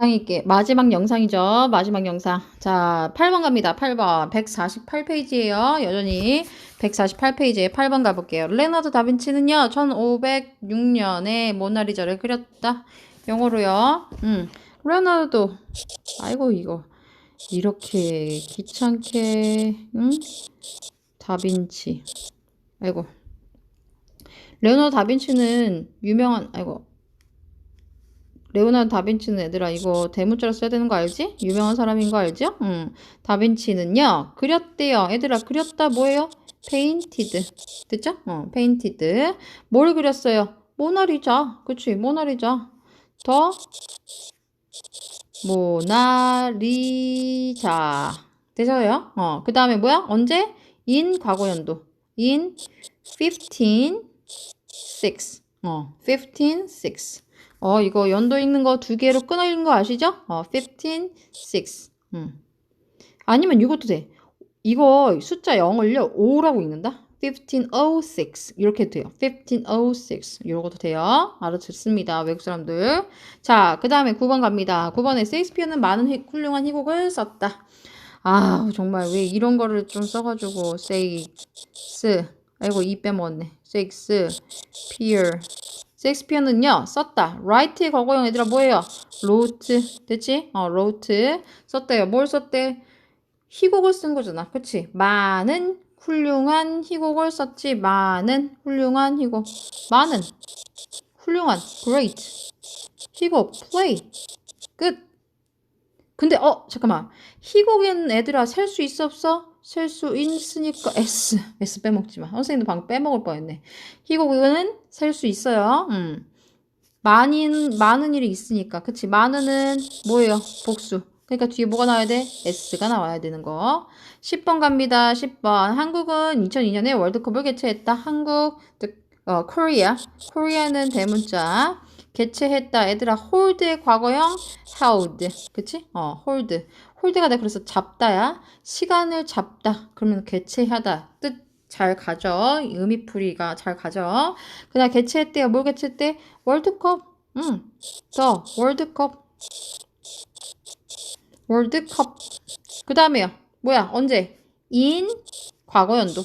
영상 있게 마지막 영상이죠. 마지막 영상. 자, 8번 갑니다. 8번. 148페이지예요. 여전히 148페이지에 8번 가볼게요. 레나드 다빈치는요. 1506년에 모나리자를 그렸다. 영어로요. 음. 레나드 아이고 이거 이렇게 귀찮게 응? 다빈치. 아이고. 레오나르도 다빈치는 유명한 아이고 레오나르도 다빈치는 얘들아 이거 대문자로 써야 되는 거 알지? 유명한 사람인 거 알죠? 응. 다빈치는요 그렸대요. 얘들아 그렸다 뭐예요? 페인티드 됐죠? 어, 페인티드 뭘 그렸어요? 모나리자 그치 모나리자 더 모나리자 되셔요? 어, 그 다음에 뭐야? 언제? in 과거 연도 in 15 6 어, 15 6 어, 이거 연도 읽는 거 두 개로 끊어 읽는 거 아시죠? 어, 15, 6. 음. 아니면 이것도 돼. 이거 숫자 0을요, 5라고 읽는다? 1506. 이렇게 돼요. 1506. 이것도 돼요. 알아듣습니다. 외국 사람들. 자, 그 다음에 9번 갑니다. 9번에 세익스피어는 많은 훌륭한 희곡을 썼다. 아, 정말 왜 이런 거를 좀 써가지고, 세익스. 아이고, 이 빼먹었네. 세익스, 피어, 셰익스피어는요 썼다. write의 과거형 얘들아 뭐예요? wrote 됐지? 어 wrote 썼대요. 뭘 썼대? 희곡을 쓴 거잖아. 그치? 많은 훌륭한 희곡을 썼지. 많은 훌륭한 희곡. 많은 훌륭한 great 희곡 play 끝. 근데 어 잠깐만 희곡인 애들아 셀 수 있어 없어? 셀수 있으니까 S S 빼먹지 마. 선생님도 방금 빼먹을 뻔했네. 희곡은 셀수 있어요. 음. 많은 많은 일이 있으니까 그치 많은은 뭐예요? 복수. 그러니까 뒤에 뭐가 나와야 돼? S가 나와야 되는 거. 10번 갑니다. 10번. 한국은 2002년에 월드컵을 개최했다. 한국, 어, 코리아. 코리아는 대문자. 개최했다. 얘들아, 홀드의 과거형 held. 그치? 어, hold. 홀드가 돼. 그래서 잡다야. 시간을 잡다. 그러면 개최하다. 뜻 잘 가져. 의미풀이가 잘 가져. 그다음 개최했대요. 뭘 개최했대? 월드컵. 응. 더 월드컵. 월드컵. 그 다음에요. 뭐야? 언제? in 과거 연도.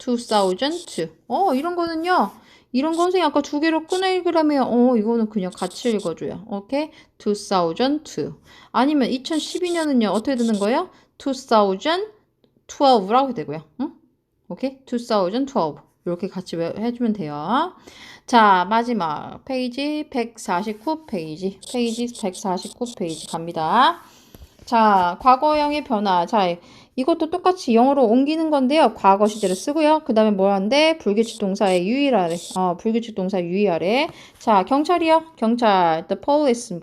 2002. 어, 이런 거는요. 이런 건 선생님 아까 두 개로 끊어 읽으라며 어 이거는 그냥 같이 읽어줘요. 오케이? 2002 아니면 2012년은요 어떻게 되는 거예요? 2012라고 되고요. 응? 오케이? 2012 이렇게 같이 해주면 돼요. 자 마지막 페이지 149 페이지 페이지 149 페이지 갑니다. 자 과거형의 변화 자 이것도 똑같이 영어로 옮기는 건데요. 과거 시제를 쓰고요. 그 다음에 뭐한데? 불규칙 동사의 유의하래. 어, 불규칙 동사 유의하래. 자, 경찰이요. 경찰. The police.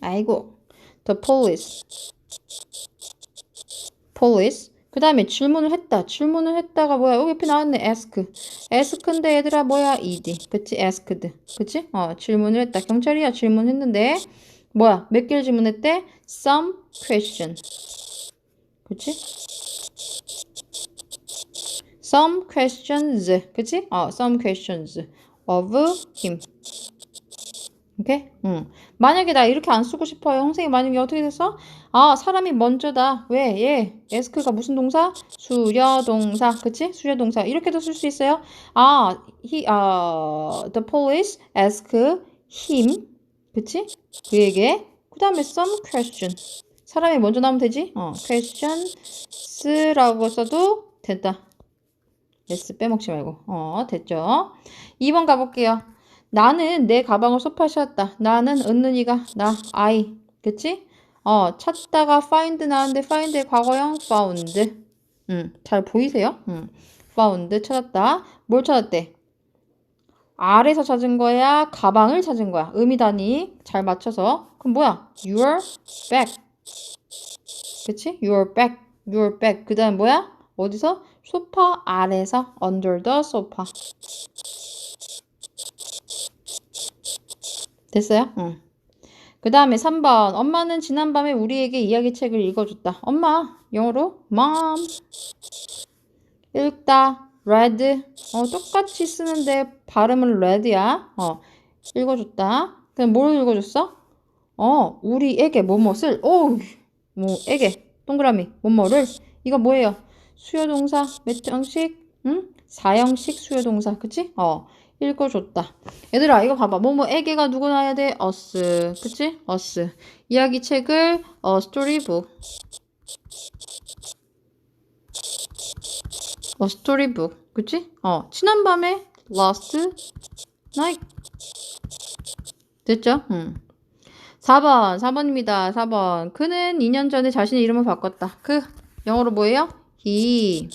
아이고. The police. police. 그 다음에 질문을 했다. 질문을 했다가 뭐야? 여기 옆에 나왔네. ask. ask인데 얘들아 뭐야? ed. 그치? asked. 그치? 어, 질문을 했다. 경찰이야. 질문했는데 뭐야? 몇 개를 질문했대? some question. 그치? Some questions. 그치? 어, some questions of him. 오케이? 응. 만약에 나 이렇게 안 쓰고 싶어요. 선생님 만약에 어떻게 됐어? 아, 사람이 먼저다. 왜? 예. ask가 무슨 동사? 수려동사. 그치? 수려동사. 이렇게도 쓸 수 있어요. 아, he, uh, the police ask him. 그치? 그에게. 그 다음에 some question. 사람이 먼저 나오면 되지? 어, questions라고 써도 된다. s 빼먹지 말고. 어, 됐죠? 2번 가볼게요. 나는 내 가방을 소파에 셨다 나는 은는이가 나 I. 그치? 어, 찾다가 find 나왔는데 find의 과거형 found. 음, 잘 보이세요? 음, found 찾았다. 뭘 찾았대? 아래서 찾은 거야? 가방을 찾은 거야? 의미 단위 잘 맞춰서. 그럼 뭐야? Your bag. 그치? Your back, your back. 그 다음 뭐야? 어디서? 소파 아래서 under the sofa. 됐어요? 응. 그 다음에 3번. 엄마는 지난밤에 우리에게 이야기책을 읽어줬다. 엄마. 영어로 mom. 읽다. read. 어, 똑같이 쓰는데 발음은 read야. 어, 읽어줬다. 그럼 뭘 읽어줬어? 어, 우리에게 뭐뭐을, 오, 뭐, 에게, 동그라미, 뭐뭐를, 이거 뭐예요? 수요동사, 몇 형식? 응? 사형식 수요동사, 그치? 어, 읽어줬다. 얘들아, 이거 봐봐. 뭐뭐에게가 누구 나야 돼? us, 그치? us. 이야기 책을, 어, 스토리북. 어, 스토리북. 그치? 어, 지난밤에 last night. 됐죠? 응. 4번, 4번입니다. 4번. 그는 2년 전에 자신의 이름을 바꿨다. 그, 영어로 뭐예요? he.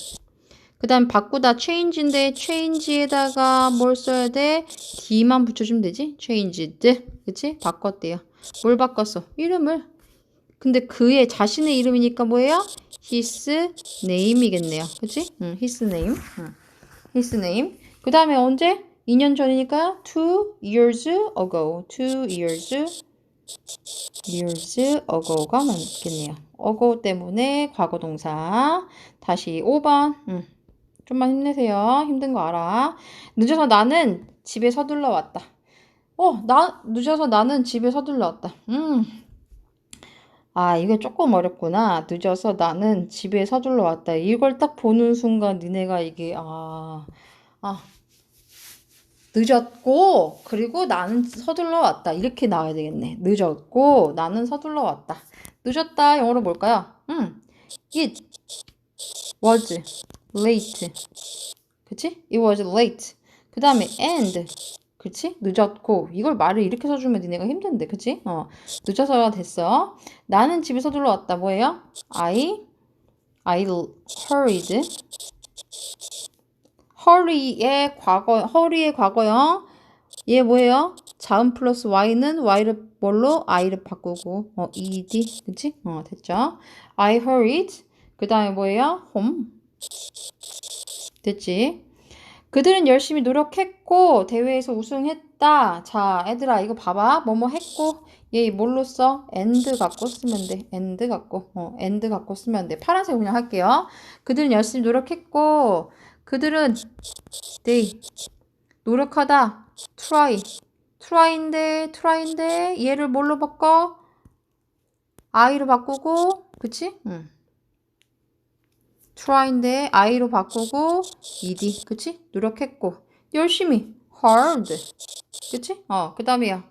그 다음 바꾸다 change인데 change에다가 뭘 써야 돼? d만 붙여주면 되지? changed. 그치? 바꿨대요. 뭘 바꿨어? 이름을. 근데 그의 자신의 이름이니까 뭐예요? his name이겠네요. 그치? 응, his name. 응. his name. 그 다음에 언제? 2년 전이니까 two years ago. two years years ago가 맞겠네요. ago 때문에 과거 동사. 다시 5번. 음, 좀만 힘내세요. 힘든 거 알아. 늦어서 나는 집에 서둘러 왔다. 어, 나 늦어서 나는 집에 서둘러 왔다. 음. 아, 이게 조금 어렵구나. 늦어서 나는 집에 서둘러 왔다. 이걸 딱 보는 순간 니네가 이게 아, 아, 늦었고 그리고 나는 서둘러 왔다. 이렇게 나와야 되겠네. 늦었고 나는 서둘러 왔다. 늦었다. 영어로 뭘까요? 음, it was late. 그치? it was late. 그 다음에 and. 그치? 늦었고. 이걸 말을 이렇게 써주면 니네가 힘든데. 그치? 어, 늦어서 됐어. 나는 집에 서둘러 왔다. 뭐예요? I I hurried hurry의 과거, hurry의 과거형. 얘 뭐예요? 자음 플러스 y는 y를 뭘로? i를 바꾸고, 어, ed. 그치? 어, 됐죠? I hurried. 그 다음에 뭐예요? home. 됐지? 그들은 열심히 노력했고, 대회에서 우승했다. 자, 애들아, 이거 봐봐. 뭐뭐 했고, 얘 뭘로 써? and 갖고 쓰면 돼. and 갖고, 어, and 갖고 쓰면 돼. 파란색 그냥 할게요. 그들은 열심히 노력했고, 그들은 they 노력하다 try try인데 try인데 얘를 뭘로 바꿔? i로 바꾸고 그치? 응. try인데 i로 바꾸고 ed 그치? 노력했고 열심히 hard 그치? 어, 그 다음에요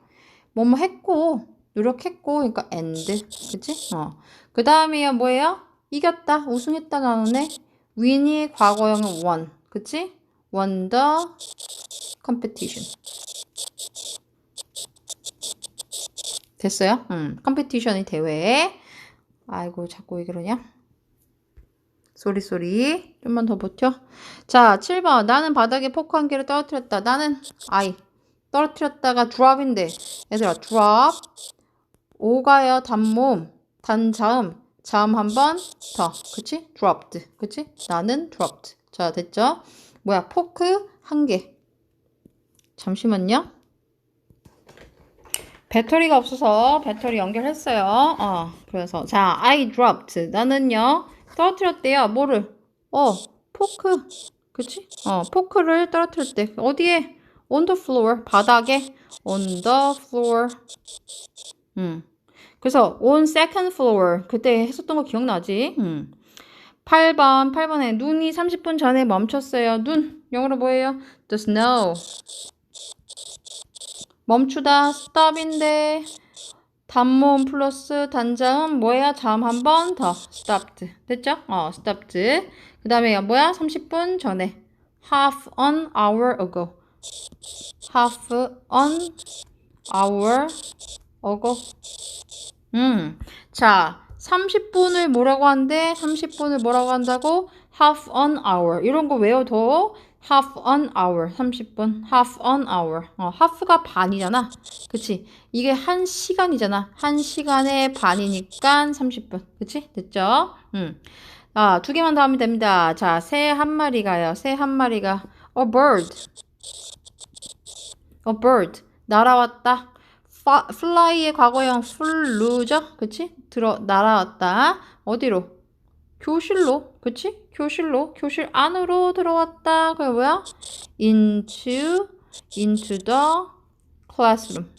뭐뭐 했고 노력했고 그러니까 and 그치? 어. 그 다음에요 뭐예요? 이겼다 우승했다 나오네 win이 과거형은 won. 그치? won the competition. 됐어요? 음, 컴피티션이 대회에. 아이고, 자꾸 왜 그러냐? 쏘리 쏘리. 좀만 더 버텨. 자, 7번. 나는 바닥에 포크 한 개를 떨어뜨렸다. 나는 I. 떨어뜨렸다가 drop인데. 얘들아, drop. 오가요, 단몸. 단자음. 자음 한 번 더. 그치? dropped. 그치? 나는 dropped. 자, 됐죠? 뭐야? 포크 한 개. 잠시만요. 배터리가 없어서 배터리 연결했어요. 어, 그래서 자, I dropped. 나는요. 떨어뜨렸대요. 뭐를? 어, 포크. 그치? 어, 포크를 떨어뜨릴 때 어디에? on the floor. 바닥에 on the floor. 음. 그래서 on second floor 그때 했었던 거 기억나지? 음. 8번 8번에 눈이 30분 전에 멈췄어요. 눈 영어로 뭐예요? The snow 멈추다 stop인데 단모음 플러스 단자음 뭐야? 다음 한번 더 stopped 됐죠? 어 stopped 그 다음에 뭐야? 30분 전에 half an hour ago half an hour ago 음, 자, 30분을 뭐라고 한대? 30분을 뭐라고 한다고? half an hour. 이런 거 외워둬. half an hour. 30분. half an hour. 어, half가 반이잖아. 그치? 이게 한 시간이잖아. 한 시간에 반이니까 30분. 그치? 됐죠? 음. 아, 두 개만 더 하면 됩니다. 자, 새 한 마리가요. 새 한 마리가 a bird. a bird. 날아왔다. Fly의 과거형 flu죠? 그치? 들어, 날아왔다. 어디로? 교실로. 그치? 교실로. 교실 안으로 들어왔다. 그게 뭐야? into, into the classroom.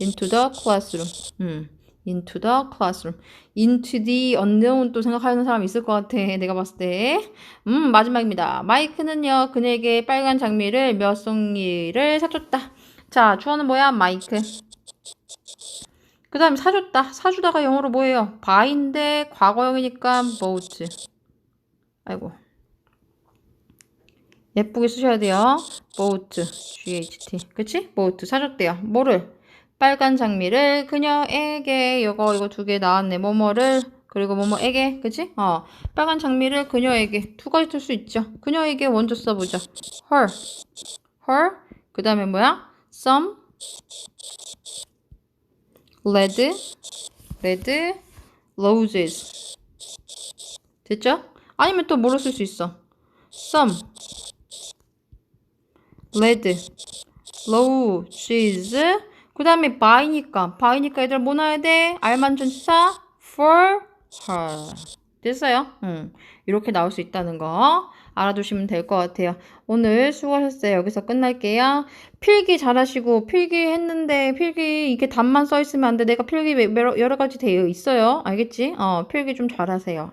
into the classroom. 음. into the classroom. into the unknown 또 생각하는 사람 있을 것 같아. 내가 봤을 때. 음, 마지막입니다. 마이크는요, 그녀에게 빨간 장미를 몇 송이를 사줬다. 자, 주어는 뭐야? 마이크. 그 다음에 사줬다. 사주다가 영어로 뭐예요? 바인데 과거형이니까 boat. 아이고. 예쁘게 쓰셔야 돼요. boat. G-H-T. 그치? boat. 사줬대요. 뭐를? 빨간 장미를 그녀에게 이거 이거 두 개 나왔네. 뭐뭐를 그리고 뭐뭐에게 그치? 어 빨간 장미를 그녀에게 두 가지 쓸 수 있죠. 그녀에게 먼저 써보자. her, her. 그 다음에 뭐야? Some, red, red, roses. 됐죠? 아니면 또 뭐로 쓸 수 있어? some, red, roses. 그 다음에 by니까 by니까 얘들 뭐 넣어야 돼? 알만 전치사 for her 됐어요? 응. 이렇게 나올 수 있다는 거 알아두시면 될 것 같아요. 오늘 수고하셨어요. 여기서 끝날게요. 필기 잘하시고 필기 했는데 필기 이게 답만 써 있으면 안 돼. 내가 필기 매- 여러 가지 되어 있어요. 알겠지? 어 필기 좀 잘하세요.